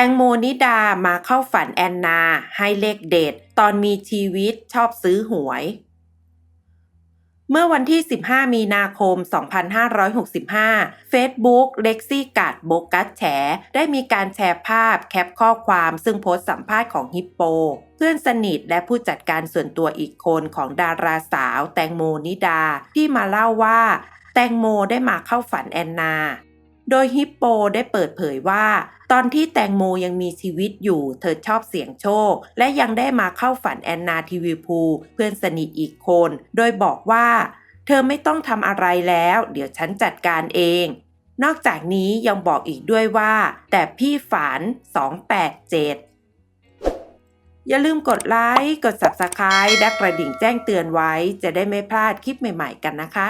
ตงโมนิดามาเข้าฝันแอนนา ให้เลขเด็ด ตอนมีชีวิตชอบซื้อหวย เมื่อวันที่ 15 มีนาคม 2565 Facebook เล็กซี่กาดโบกัสแฉได้มีการแชร์ภาพแคปข้อความซึ่งโพสต์สัมภาษณ์ของฮิปโป เพื่อนสนิทและผู้จัดการส่วนตัวอีกคนของดาราสาวแตงโมนิดาที่มาเล่าว่า แตงโมได้มาเข้าฝันแอนนา โดยฮิปโปได้เปิดเผยว่า ตอนที่แตงโมยังมีชีวิตอยู่ เธอชอบเสี่ยงโชค และยังได้มาเข้าฝันแอนนาทีวีพูเพื่อนสนิทอีกคน โดยบอกว่า เธอไม่ต้องทำอะไรแล้ว เดี๋ยวฉันจัดการเอง นอกจากนี้ยังบอกอีกด้วยว่า แต่พี่ฝัน 287อย่าลืมกดไลค์ กด Subscribe และกระดิ่งแจ้งเตือนไว้ จะได้ไม่พลาดคลิปใหม่ๆกันนะคะ